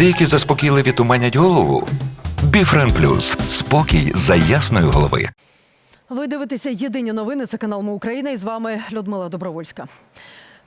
Деякі заспокійливі туманять голову. Біфрен Плюс спокій за ясної голови. Ви дивитеся єдині новини. Це канал Ми Україна. І з вами Людмила Добровольська.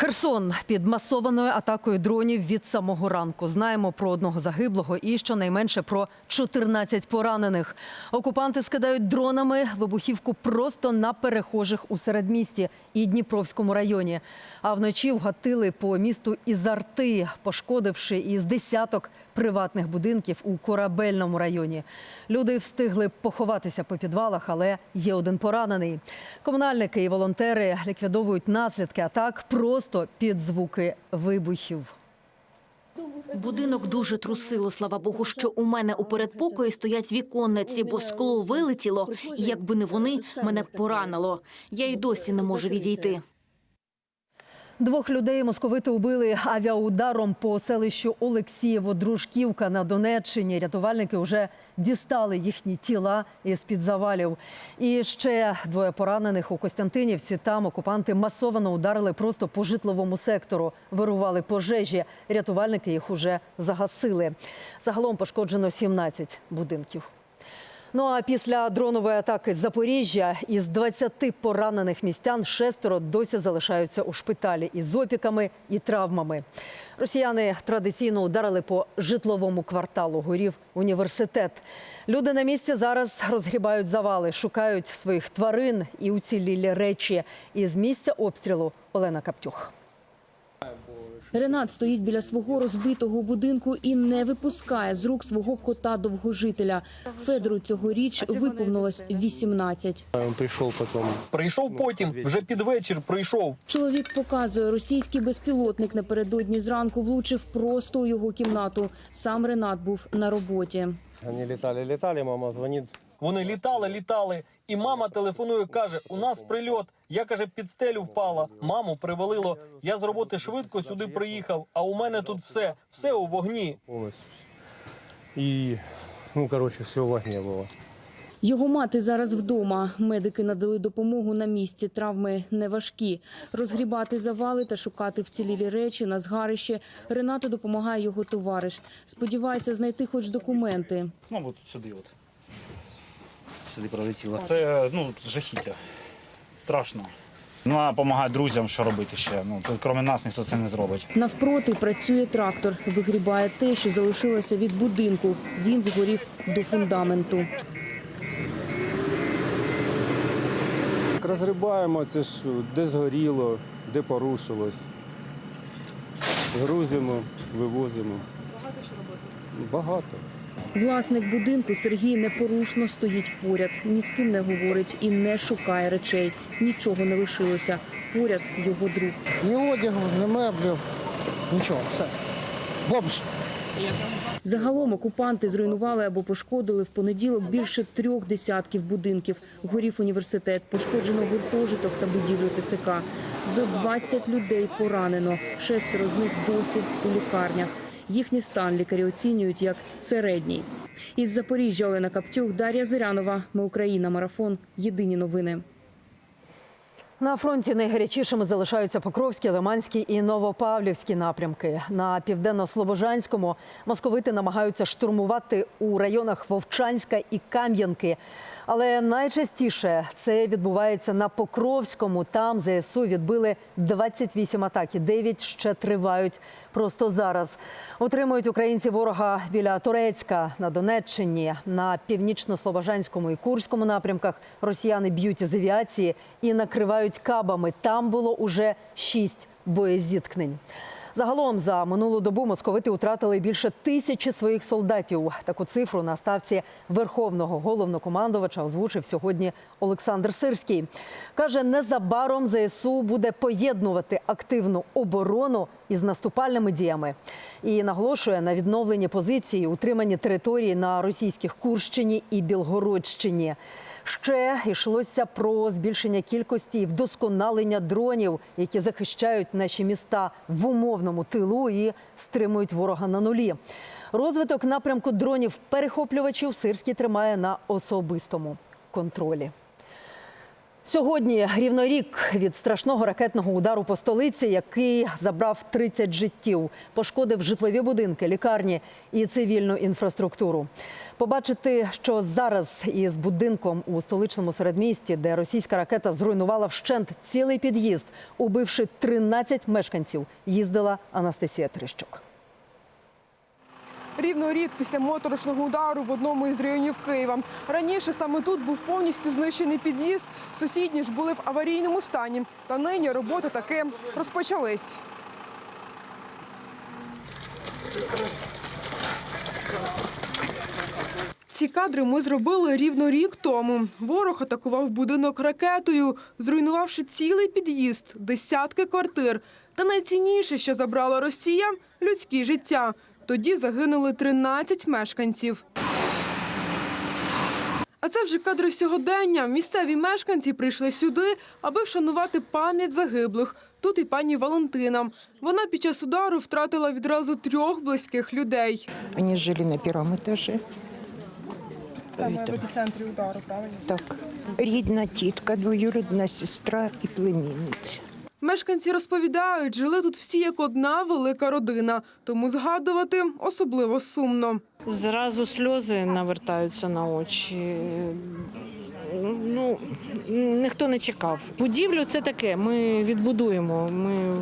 Херсон під масованою атакою дронів від самого ранку. Знаємо про одного загиблого і щонайменше про 14 поранених. Окупанти скидають дронами вибухівку просто на перехожих у середмісті і Дніпровському районі. А вночі вгатили по місту із арти, пошкодивши із десяток приватних будинків у корабельному районі. Люди встигли поховатися по підвалах, але є один поранений. Комунальники і волонтери ліквідовують наслідки атак просто під звуки вибухів. Будинок дуже трусило, слава Богу, що у мене у передпокої стоять віконниці, бо скло вилетіло, і якби не вони, мене поранило. Я й досі не можу відійти. Двох людей московити убили авіаударом по селищу Олексієво-Дружківка на Донеччині. Рятувальники вже дістали їхні тіла із під завалів. І ще двоє поранених у Костянтинівці. Там окупанти масово ударили просто по житловому сектору. Вирували пожежі. Рятувальники їх уже загасили. Загалом пошкоджено 17 будинків. Ну а після дронової атаки Запоріжжя із 20 поранених містян шестеро досі залишаються у шпиталі із опіками і травмами. Росіяни традиційно ударили по житловому кварталу. Горів університет. Люди на місці зараз розгрібають завали, шукають своїх тварин і уцілілі речі. Із місця обстрілу Олена Каптюх. Ренат стоїть біля свого розбитого будинку і не випускає з рук свого кота довгожителя. Федору цьогоріч виповнилось 18. Он пришел потом. Прийшов потім, вже під вечір прийшов. Чоловік показує, російський безпілотник напередодні зранку влучив просто у його кімнату. Сам Ренат був на роботі. Они летали, летали, мама звонит. Вони літали, літали, і мама телефонує, каже: у нас прильот. Я каже, під стелю впала. Маму привалило. Я з роботи швидко сюди приїхав. А у мене тут все, все у вогні. И, ну, короче, все в огне было. Його мати зараз вдома. Медики надали допомогу на місці. Травми не важкі. Розгрібати завали та шукати вцілілі речі на згарище. Ренату допомагає його товариш. Сподівається знайти хоч документи. Ну, от сюди от. Сюди пролетіло. Це ну, жахіття. Страшно. Ну, а допомагати друзям, що робити ще. Ну, тут, крім нас, ніхто це не зробить. Навпроти працює трактор. Вигрібає те, що залишилося від будинку. Він згорів до фундаменту. Розгрібаємо, це ж де згоріло, де порушилось. Грузимо, вивозимо. Багато що робити? Багато. Власник будинку Сергій непорушно стоїть поряд. Ні з ким не говорить і не шукає речей. Нічого не лишилося. Поряд його друг. Ні одягу, ні меблів, нічого, все. Бомж. Загалом окупанти зруйнували або пошкодили в понеділок більше трьох десятків будинків. Горів університет, пошкоджено гуртожиток та будівлю ТЦК. Зо 20 людей поранено. Шестеро з них досі у лікарнях. Їхній стан лікарі оцінюють як середній. Із Запоріжжя Олена Каптюк, Дар'я Зирянова. Ми Україна. Марафон. Єдині новини. На фронті найгарячішими залишаються Покровські, Лиманські і Новопавлівські напрямки. На південно-слобожанському московити намагаються штурмувати у районах Вовчанська і Кам'янки. Але найчастіше це відбувається на Покровському. Там ЗСУ відбили 28 атак і 9 ще тривають просто зараз. Отримують українці ворога біля Турецька на Донеччині, на північно-слобожанському і Курському напрямках. Росіяни б'ють із авіації і накривають кабами. Там було уже шість боєзіткнень. Загалом за минулу добу московити втратили більше тисячі своїх солдатів. Таку цифру на ставці верховного головнокомандувача озвучив сьогодні Олександр Сирський. Каже, незабаром ЗСУ буде поєднувати активну оборону із наступальними діями. І наголошує на відновленні позиції, утриманні території на російських Курщині і Білгородщині. Ще йшлося про збільшення кількості і вдосконалення дронів, які захищають наші міста в умовному тилу і стримують ворога на нулі. Розвиток напрямку дронів перехоплювачів Сирський тримає на особистому контролі. Сьогодні рівно рік від страшного ракетного удару по столиці, який забрав 30 життів, пошкодив житлові будинки, лікарні і цивільну інфраструктуру. Побачити, що зараз із будинком у столичному середмісті, де російська ракета зруйнувала вщент цілий під'їзд, убивши 13 мешканців, їздила Анастасія Трищук. Рівно рік після моторошного удару в одному із районів Києва. Раніше саме тут був повністю знищений під'їзд. Сусідні ж були в аварійному стані. Та нині роботи таки розпочались. Ці кадри ми зробили рівно рік тому. Ворог атакував будинок ракетою, зруйнувавши цілий під'їзд, десятки квартир. Та найцінніше, що забрала Росія людські життя. Тоді загинули 13 мешканців. А це вже кадри сьогодення. Місцеві мешканці прийшли сюди, аби вшанувати пам'ять загиблих. Тут і пані Валентина. Вона під час удару втратила відразу трьох близьких людей. Они жили на первом этаже. Саме в епіцентрі удару, правильно? Так. Рідна тітка, двоюрідна сестра і племінниця. Мешканці розповідають, жили тут всі як одна велика родина, тому згадувати особливо сумно. Зразу сльози навертаються на очі. Ніхто не чекав. Будівлю це таке. Ми відбудуємо. Ми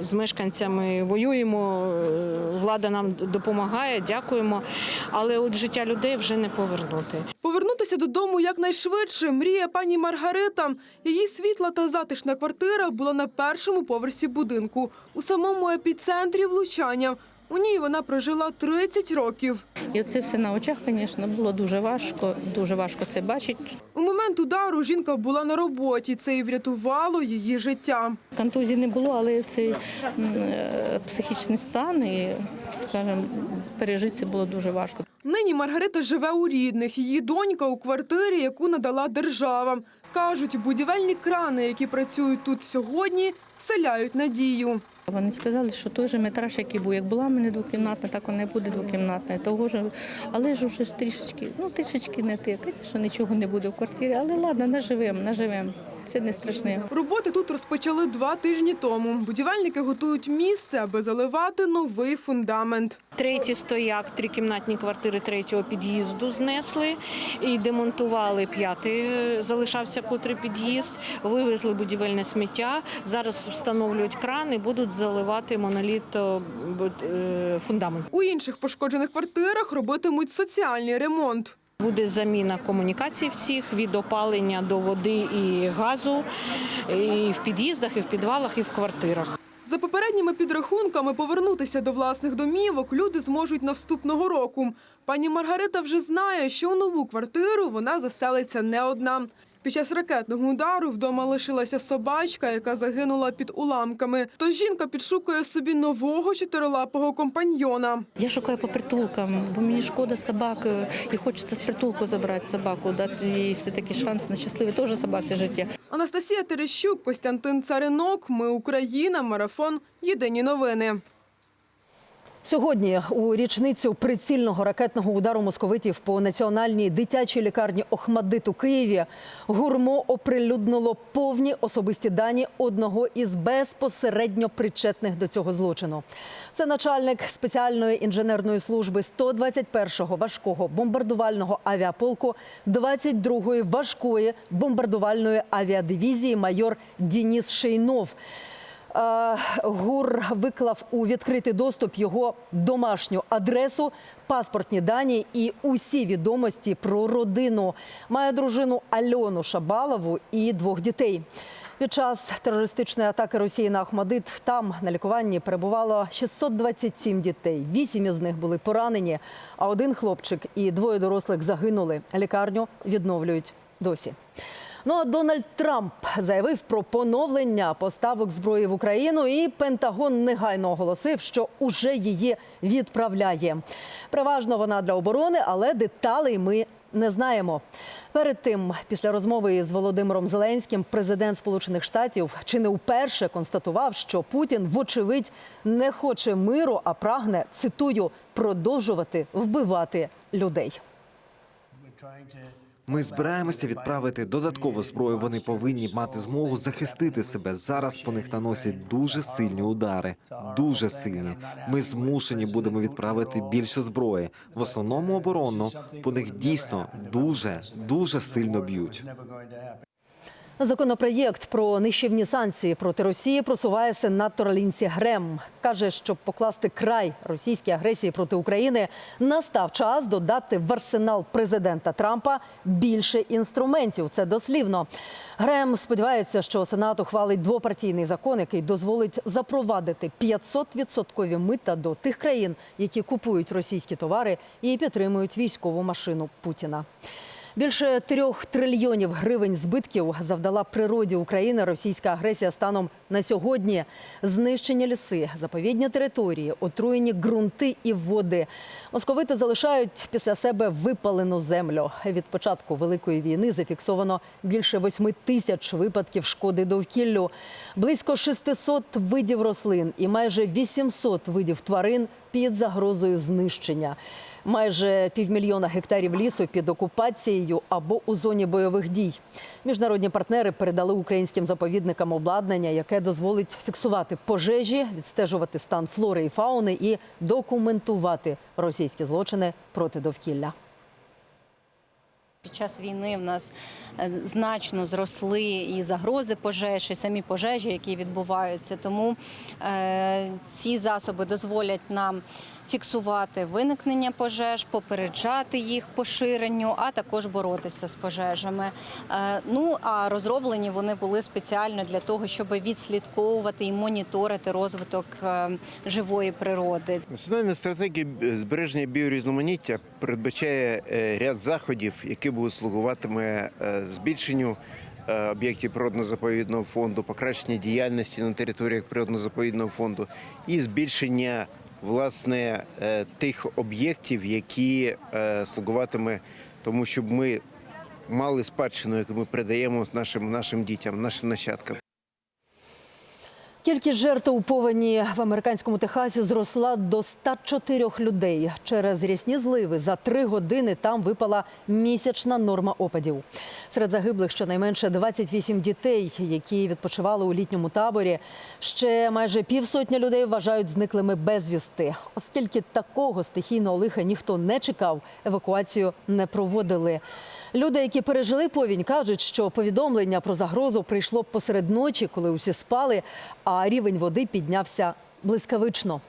з мешканцями воюємо. Влада нам допомагає, дякуємо. Але от життя людей вже не повернути. Повернутися додому якнайшвидше мріє пані Маргарита. Її світла та затишна квартира була на першому поверсі будинку, у самому епіцентрі влучання. У ній вона прожила 30 років. І це все на очах, звісно, було дуже важко. Дуже важко це бачити. У момент удару жінка була на роботі. Це і врятувало її життя. Контузії не було, але цей е, психічний стан і, скажімо, пережити це було дуже важко. Нині Маргарита живе у рідних. Її донька у квартирі, яку надала держава. Кажуть, будівельні крани, які працюють тут сьогодні, вселяють надію. Вони сказали, що той же метраж, який був, як була в мене двокімнатна, так вона і буде двокімнатна. Того ж, але ж уже ж трішечки, ну трішечки не ти, Звісно, нічого не буде в квартирі, але ладно, наживемо, наживемо. Це не страшне. Роботи тут розпочали два тижні тому. Будівельники готують місце, аби заливати новий фундамент. Третій стояк, трикімнатні квартири третього під'їзду знесли і демонтували п'ятий, е, залишався котрий під'їзд, вивезли будівельне сміття. Зараз встановлюють кран і будуть заливати моноліт е, е, фундамент. У інших пошкоджених квартирах робитимуть соціальний ремонт. Буде заміна комунікацій всіх від опалення до води і газу, і в під'їздах, і в підвалах, і в квартирах. За попередніми підрахунками повернутися до власних домівок люди зможуть наступного року. Пані Маргарита вже знає, що у нову квартиру вона заселиться не одна. Під час ракетного удару вдома лишилася собачка, яка загинула під уламками. Тож жінка підшукує собі нового чотирилапого компаньйона. Я шукаю по притулкам, бо мені шкода собак е, і хочеться з притулку забрати собаку, дати їй все-таки шанс на щасливе теж собаці життя. Анастасія Терещук, Костянтин Царинок. Ми Україна. Марафон. Єдині новини. Сьогодні у річницю прицільного ракетного удару московитів по національній дитячій лікарні Охмаддит у Києві гурмо оприлюднило повні особисті дані одного із безпосередньо причетних до цього злочину. Це начальник спеціальної інженерної служби 121-го важкого бомбардувального авіаполку 22-ї важкої бомбардувальної авіадивізії майор Дініс Шейнов. Е, ГУР виклав у відкритий доступ його домашню адресу, паспортні дані і усі відомості про родину. Має дружину Альону Шабалову і двох дітей. Під час терористичної атаки Росії на Ахмадит там на лікуванні перебувало 627 дітей. Вісім із них були поранені, а один хлопчик і двоє дорослих загинули. Лікарню відновлюють досі. Ну а Дональд Трамп заявив про поновлення поставок зброї в Україну, і Пентагон негайно оголосив, що уже її відправляє. Переважно вона для оборони, але деталей ми не знаємо. Перед тим, після розмови з Володимиром Зеленським, президент Сполучених Штатів чи не вперше констатував, що Путін, вочевидь, не хоче миру, а прагне цитую продовжувати вбивати людей. Ми збираємося відправити додаткову зброю. Вони повинні мати змогу захистити себе. Зараз по них наносять дуже сильні удари. Дуже сильні. Ми змушені будемо відправити більше зброї. В основному оборонно. По них дійсно дуже дуже сильно б'ють. Законопроєкт про нищівні санкції проти Росії просуває сенатор Лінсі Грем. Каже, щоб покласти край російській агресії проти України, настав час додати в арсенал президента Трампа більше інструментів. Це дослівно. Грем сподівається, що Сенат ухвалить двопартійний закон, який дозволить запровадити 500-відсоткові мита до тих країн, які купують російські товари і підтримують військову машину Путіна. Більше трьох трильйонів гривень збитків завдала природі України російська агресія станом на сьогодні. Знищені ліси, заповідні території, отруєні ґрунти і води. Московити залишають після себе випалену землю. Від початку великої війни зафіксовано більше восьми тисяч випадків шкоди довкіллю, близько 600 видів рослин і майже 800 видів тварин під загрозою знищення. Майже півмільйона гектарів лісу під окупацією або у зоні бойових дій. Міжнародні партнери передали українським заповідникам обладнання, яке дозволить фіксувати пожежі, відстежувати стан флори і фауни і документувати російські злочини проти довкілля. Під час війни в нас е, значно зросли і загрози пожеж, і самі пожежі, які відбуваються. Тому е, ці засоби дозволять нам фіксувати виникнення пожеж, попереджати їх поширенню, а також боротися з пожежами. Е, ну а розроблені вони були спеціально для того, щоб відслідковувати і моніторити розвиток е, живої природи. Національна стратегія збереження біорізноманіття передбачає е, ряд заходів, які будуть слугуватиме збільшенню об'єктів природно-заповідного фонду, покращення діяльності на територіях природно-заповідного фонду і збільшення власне е, тих об'єктів, які е, слугуватиме тому, щоб ми мали спадщину, яку ми передаємо нашим нашим дітям, нашим нащадкам. Кількість жертв у повені в американському Техасі зросла до 104 людей. Через рясні зливи за три години там випала місячна норма опадів. Серед загиблих щонайменше 28 дітей, які відпочивали у літньому таборі. Ще майже півсотні людей вважають зниклими безвісти. Оскільки такого стихійного лиха ніхто не чекав, евакуацію не проводили. Люди, які пережили повінь, кажуть, що повідомлення про загрозу прийшло посеред ночі, коли усі спали, а рівень води піднявся блискавично.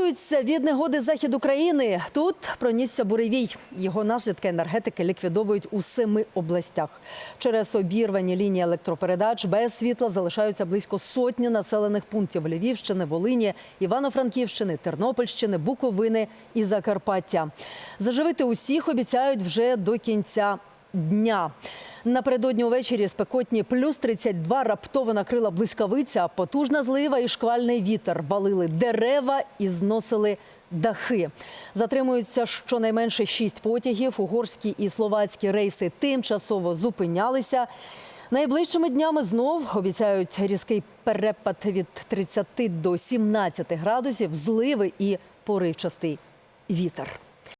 Оговтуються від негоди захід України. Тут пронісся буревій. Його наслідки енергетики ліквідовують у семи областях. Через обірвані лінії електропередач без світла залишаються близько сотні населених пунктів Львівщини, Волині, Івано-Франківщини, Тернопільщини, Буковини і Закарпаття. Заживити усіх обіцяють вже до кінця дня. Напередодні увечері спекотні плюс 32 раптово накрила блискавиця, потужна злива і шквальний вітер валили дерева і зносили дахи. Затримуються щонайменше шість потягів. Угорські і словацькі рейси тимчасово зупинялися. Найближчими днями знов обіцяють різкий перепад від 30 до 17 градусів, зливи і поривчастий вітер.